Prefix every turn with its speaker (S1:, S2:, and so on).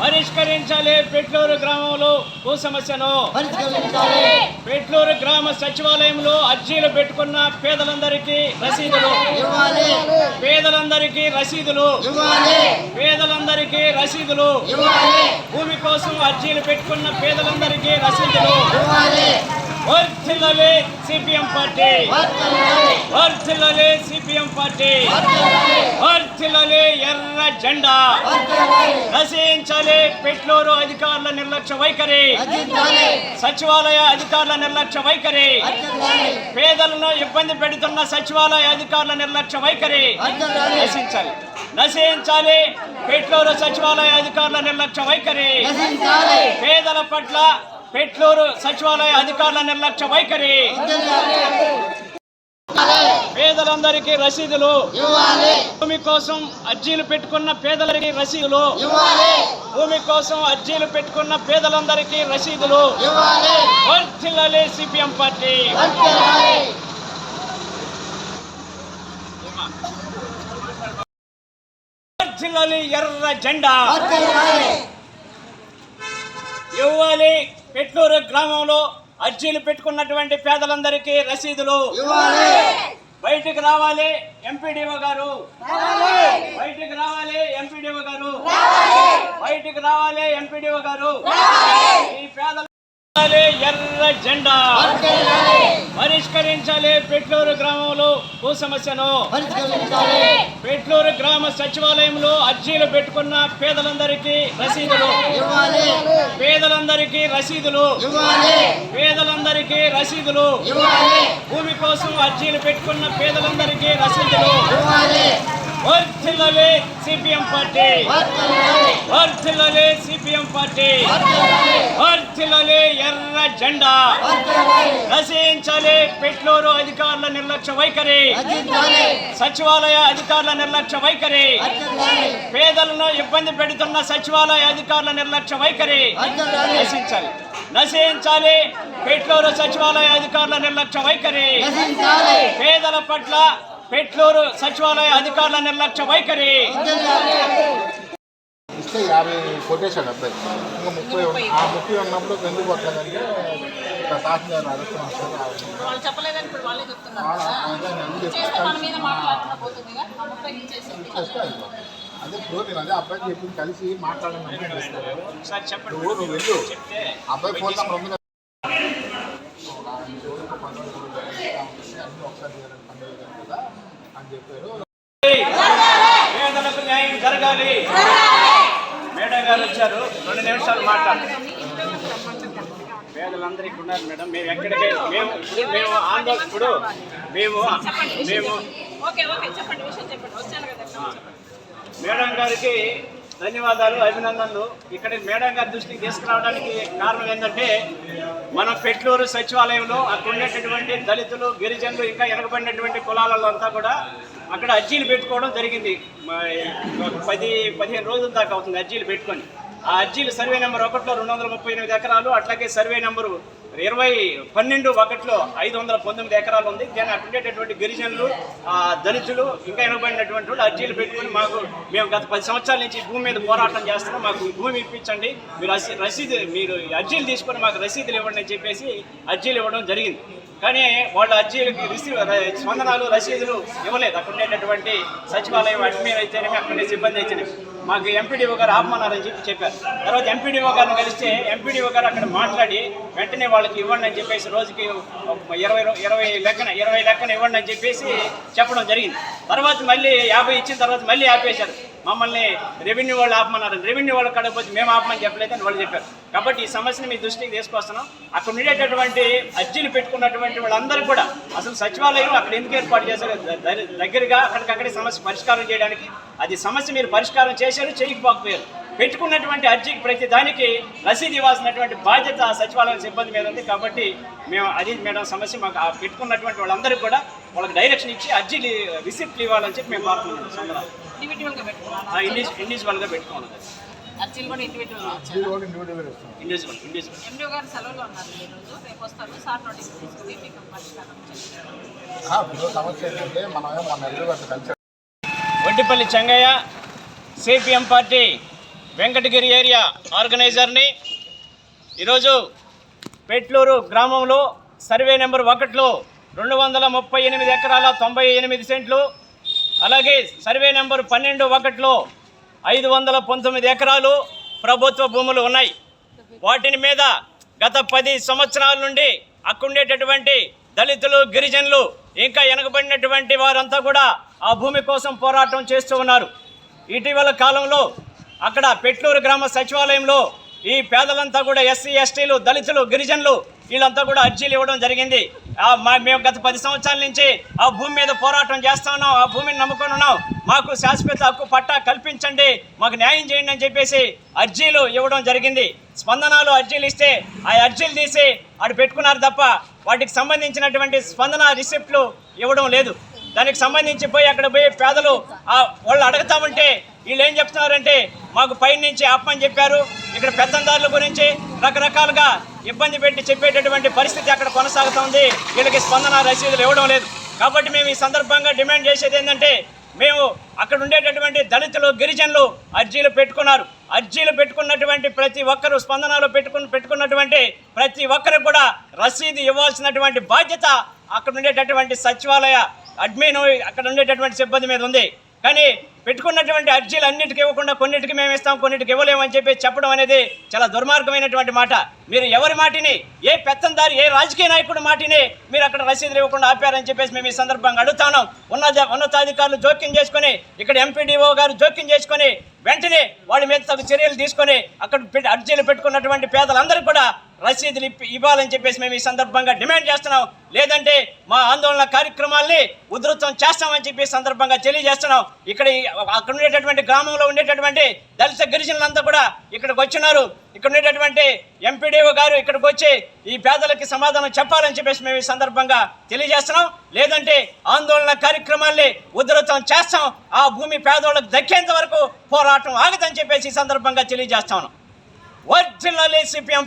S1: పరిష్కరించాలి పెట్లూరు గ్రామంలో భూ సమస్యను. పెట్లూరు గ్రామ సచివాలయంలో అర్జీలు పెట్టుకున్న పేదలందరికీ రసీదులు. పేదలందరికీ రసీదులు. పేదలందరికీ రసీదులు. భూమి కోసం అర్జీలు పెట్టుకున్న పేదలందరికీ రసీదులు. వర్ధిల్లాలి సిపిఎం పార్టీ. వర్ధిల్లాలి. CPM party. వర్ధిల్లాలి ఎర్ర జెండా. నశించాలి పెట్లూరు అధికారుల నిర్లక్ష్య వైఖరి. సచివాలయ అధికారుల నిర్లక్ష్య వైఖరి. పేదలను ఇబ్బంది పెడుతున్న సచివాలయ అధికారుల నిర్లక్ష్య వైఖరి. నశించాలి. నశించాలి పెట్లూరు సచివాలయ అధికారుల నిర్లక్ష్య వైఖరి. పేదల పట్ల పెట్లూరు సచివాలయ అధికారుల నిర్లక్ష్య వైఖరి. పేదలందరికీ రసీదులు. భూమి కోసం అర్జీలు పెట్టుకున్న పేదలకి రసీదులు. భూమి కోసం అర్జీలు పెట్టుకున్న పేదలందరికీ రసీదులు. వర్ధిల్లాలి సిపిఎం పార్టీ. వర్ధిల్లాలి ఎర్ర జెండా. ఇవ్వాలి పెట్లూరు గ్రామంలో అర్జీలు పెట్టుకున్నటువంటి పేదలందరికీ రసీదులు బయటికి రావాలి ఎంపీడీఓ గారు. బయటికి రావాలి ఎంపీడీఓ గారు. బయటికి రావాలి ఎంపీడీఓ గారు. ఈ పేదల ఎర్ర జెండా. పరిష్కరించాలి పెట్లూరు గ్రామంలో. భూ సమస్యను. పెట్లూరు గ్రామ సచివాలయంలో అర్జీలు పెట్టుకున్న పేదలందరికీ రసీదులు. పేదలందరికీ రసీదులు. పేదలందరికీ రసీదులు. భూమి కోసం అర్జీలు పెట్టుకున్న పేదలందరికీ రసీదులు. వర్ధిల్లాలి సిపిఎం పార్టీ. వర్ధిల్లాలి. CPM party. వర్ధిల్లాలి. ఎర్ర జెండా. నశించాలి పెట్లూరు అధికారుల నిర్లక్ష్య వైఖరి. సచివాలయ అధికారుల నిర్లక్ష్య వైఖరి. పేదలను ఇబ్బంది పెడుతున్న సచివాలయ అధికారుల నిర్లక్ష్య వైఖరి. నశించాలి. నశించాలి పెట్లూరు సచివాలయ అధికారుల నిర్లక్ష్య వైఖరి. పేదల పట్ల పెట్లూరు సచివాలయ అధికారుల నిర్లక్ష్య వైఖరి.
S2: ఇస్తే యాభై కొట్టేశాడు అబ్బాయి. ఇంకా ముప్పై ఆ ముప్పై ఉన్నప్పుడు ఎందుకు కొట్టలేదంటే తహసీల్దార్. అదే ఇప్పుడు నేను అదే అబ్బాయికి చెప్పి కలిసి
S1: ఒకసారి చెప్పండి.
S2: నువ్వు వెళ్ళు. అబ్బాయి ఫోన్ నెంబర్ ఉంది చెప్పారు.
S1: న్యాయం జరగాలి. మేడం గారు వచ్చారు. రెండు నిమిషాలు మాట్లాడు. పేదలందరికీ ఉన్నారు మేడం. మేము ఎక్కడికి మేము ఇప్పుడు మేము ఆందోళన ఇప్పుడు మేము మేము
S3: ఓకే ఓకే చెప్పండి. విషయం చెప్పండి. వచ్చాను కదా
S1: మేడం గారికి ధన్యవాదాలు అభినందనలు. ఇక్కడ మేడం గారి దృష్టికి తీసుకురావడానికి కారణం ఏంటంటే మన పెట్లూరు సచివాలయంలో అక్కడ ఉండేటటువంటి దళితులు గిరిజనులు ఇంకా వెనకబడినటువంటి కులాలలో అంతా కూడా అక్కడ అర్జీలు పెట్టుకోవడం జరిగింది. పది పదిహేను రోజుల దాకా అవుతుంది అర్జీలు పెట్టుకొని. ఆ అర్జీలు సర్వే నెంబర్ ఒకటిలో రెండు వందల ముప్పై ఎనిమిది ఎకరాలు అట్లాగే సర్వే నెంబరు ఇరవై పన్నెండు ఒకటిలో ఐదు వందల పంతొమ్మిది ఎకరాలు ఉంది. దాన్ని అటుండేటటువంటి గిరిజనులు దళితులు ఇంకా వెనకబడినటువంటి వాళ్ళు అర్జీలు పెట్టుకుని మాకు మేము గత పది సంవత్సరాల నుంచి భూమి మీద పోరాటం చేస్తున్నాం. మాకు భూమి ఇప్పించండి. మీరు రసీదు మీరు అర్జీలు తీసుకొని మాకు రసీదులు ఇవ్వండి అని చెప్పేసి అర్జీలు ఇవ్వడం జరిగింది. కానీ వాళ్ళ అర్జీలకి రిసీవ్ స్పందనాలు రసీదులు ఇవ్వలేదు. అక్కడ ఉండేటటువంటి సచివాలయం అడ్మిన్ అయితేనేమి అక్కడ సిబ్బంది అయితేనేమి మాకు ఎంపీడీఓ గారు ఆపమన్నారని చెప్పి చెప్పారు. తర్వాత ఎంపీడీఓ గారిని కలిస్తే ఎంపీడీఓ గారు అక్కడ మాట్లాడి వెంటనే వాళ్ళకి ఇవ్వండి అని చెప్పేసి రోజుకి ఇరవై ఇరవై లెక్కన ఇరవై లెక్కన ఇవ్వండి అని చెప్పేసి చెప్పడం జరిగింది. తర్వాత మళ్ళీ యాభై ఇచ్చిన తర్వాత మళ్ళీ ఆపేశారు. మమ్మల్ని రెవెన్యూ వాళ్ళు ఆపమన్నారు. రెవెన్యూ వాళ్ళు కడకపోతే మేము ఆపమని అని వాళ్ళు చెప్పారు. కాబట్టి ఈ సమస్యను మీ దృష్టికి తీసుకొస్తున్నాం. అక్కడ ఉండేటటువంటి అర్జీలు పెట్టుకున్నటువంటి వాళ్ళందరూ కూడా అసలు సచివాలయం అక్కడ ఎందుకు ఏర్పాటు చేశారు దగ్గరగా అక్కడికక్కడే సమస్య పరిష్కారం చేయడానికి అది సమస్య మీరు పరిష్కారం చేశారు చేయకపోకపోయారు. పెట్టుకున్నటువంటి అర్జీకి ప్రతి దానికి రసీదు ఇవ్వాల్సినటువంటి బాధ్యత ఆ సచివాలయం సిబ్బంది మీద ఉంది కాబట్టి మేము అది మేడం సమస్య మాకు ఆ పెట్టుకున్నటువంటి వాళ్ళందరికీ కూడా వాళ్ళకి డైరెక్షన్ ఇచ్చి అర్జీలు రిసిప్ట్లు ఇవ్వాలని చెప్పి మేము కోరుతున్నాం.
S3: ఇండివిజువల్గా
S1: ఇండివిజువల్గా
S3: అర్జీలు కూడా ఇండివిజువల్గా
S2: జీరో ఇండివిజువల్ ఇస్తాం.
S1: Individual individual.
S3: ఎండిఓ గారు సెలవులో ఉన్నారు ఈ రోజు. రేపు వస్తారు. సార్ నోటీస్ తీసుకుని మీకు పరిష్కారం చేస్తారు.
S2: ఆ, ఇప్పుడు సమస్య ఏంటంటే మనం మన ఎల్లు కలిసి
S1: Vaddipalli Chengaiah CPM party Venkatagiri area ఆర్గనైజర్ని. ఈరోజు పెట్లూరు గ్రామంలో సర్వే నెంబర్ ఒకటిలో రెండు వందల ముప్పై ఎనిమిది ఎకరాల తొంభై ఎనిమిది సెంట్లు అలాగే సర్వే నెంబర్ పన్నెండు ఒకటిలో ఐదు వందల పంతొమ్మిది ఎకరాలు ప్రభుత్వ భూములు ఉన్నాయి. వాటిని మీద గత పది సంవత్సరాల నుండి అక్కడుండేటటువంటి దళితులు గిరిజనులు ఇంకా వెనకబడినటువంటి వారంతా కూడా ఆ భూమి కోసం పోరాటం చేస్తూ ఉన్నారు. ఇటీవల కాలంలో అక్కడ పెట్లూరు గ్రామ సచివాలయంలో ఈ పేదలంతా కూడా ఎస్సీ ఎస్టీలు దళితులు గిరిజనులు వీళ్ళంతా కూడా అర్జీలు ఇవ్వడం జరిగింది. మేము గత పది సంవత్సరాల నుంచి ఆ భూమి మీద పోరాటం చేస్తా ఉన్నాం ఆ భూమిని నమ్ముకొని ఉన్నాం. మాకు శాశ్వత హక్కు పట్టా కల్పించండి మాకు న్యాయం చేయండి అని చెప్పేసి అర్జీలు ఇవ్వడం జరిగింది. స్పందనాలు అర్జీలు ఇస్తే ఆ అర్జీలు తీసి అటు పెట్టుకున్నారు తప్ప వాటికి సంబంధించినటువంటి స్పందన రిసిప్ట్లు ఇవ్వడం లేదు. దానికి సంబంధించి పోయి అక్కడ పోయి పేదలు ఆ వాళ్ళు అడుగుతా ఉంటే వీళ్ళు ఏం చెప్తున్నారంటే మాకు పైన నుంచి అప్పని చెప్పారు. ఇక్కడ పెత్తందారుల గురించి రకరకాలుగా ఇబ్బంది పెట్టి చెప్పేటటువంటి పరిస్థితి అక్కడ కొనసాగుతోంది. వీళ్ళకి స్పందన రసీదులు ఇవ్వడం లేదు. కాబట్టి మేము ఈ సందర్భంగా డిమాండ్ చేసేది ఏంటంటే మేము అక్కడ ఉండేటటువంటి దళితులు గిరిజనులు అర్జీలు పెట్టుకున్నారు. అర్జీలు పెట్టుకున్నటువంటి ప్రతి ఒక్కరు స్పందనలో పెట్టుకుని పెట్టుకున్నటువంటి ప్రతి ఒక్కరికి కూడా రసీదు ఇవ్వాల్సినటువంటి బాధ్యత అక్కడ ఉండేటటువంటి సచివాలయ అడ్మిన్ అక్కడ ఉండేటటువంటి సిబ్బంది మీద ఉంది. కానీ పెట్టుకున్నటువంటి అర్జీలు అన్నిటికీ ఇవ్వకుండా కొన్నిటికి మేము ఇస్తాం కొన్నిటికి ఇవ్వలేమని చెప్పి చెప్పడం అనేది చాలా దుర్మార్గమైనటువంటి మాట. మీరు ఎవరి మాటిని ఏ పెత్తందారి ఏ రాజకీయ నాయకుడి మాటిని మీరు అక్కడ రసీదులు ఇవ్వకుండా ఆపారని చెప్పేసి మేము ఈ సందర్భంగా అడుగుతాను. ఉన్న ఉన్నతాధికారులు జోక్యం చేసుకొని ఇక్కడ ఎంపీడీఓ గారు జోక్యం చేసుకొని వెంటనే వాళ్ళ మీద తగు చర్యలు తీసుకొని అక్కడ అర్జీలు పెట్టుకున్నటువంటి పేదలందరూ కూడా రసీదులు ఇప్పి ఇవ్వాలని చెప్పేసి మేము ఈ సందర్భంగా డిమాండ్ చేస్తున్నాం. లేదంటే మా ఆందోళన కార్యక్రమాల్ని ఉధృతం చేస్తామని చెప్పి సందర్భంగా తెలియజేస్తున్నాం. ఇక్కడ అక్కడ ఉండేటటువంటి గ్రామంలో ఉండేటటువంటి దళిత గిరిజనులంతా కూడా ఇక్కడికి వచ్చినారు. ఇక్కడ ఉండేటటువంటి ఎంపీడీఓ గారు ఇక్కడికి వచ్చి ఈ పేదలకి సమాధానం చెప్పాలని చెప్పేసి మేము ఈ సందర్భంగా తెలియజేస్తున్నాం. లేదంటే ఆందోళన కార్యక్రమాల్ని ఉధృతం చేస్తాం. ఆ భూమి పేదోళ్ళకి దక్కేంత వరకు పోరాటం ఆగదని చెప్పేసి ఈ సందర్భంగా తెలియజేస్తాను. Original CPM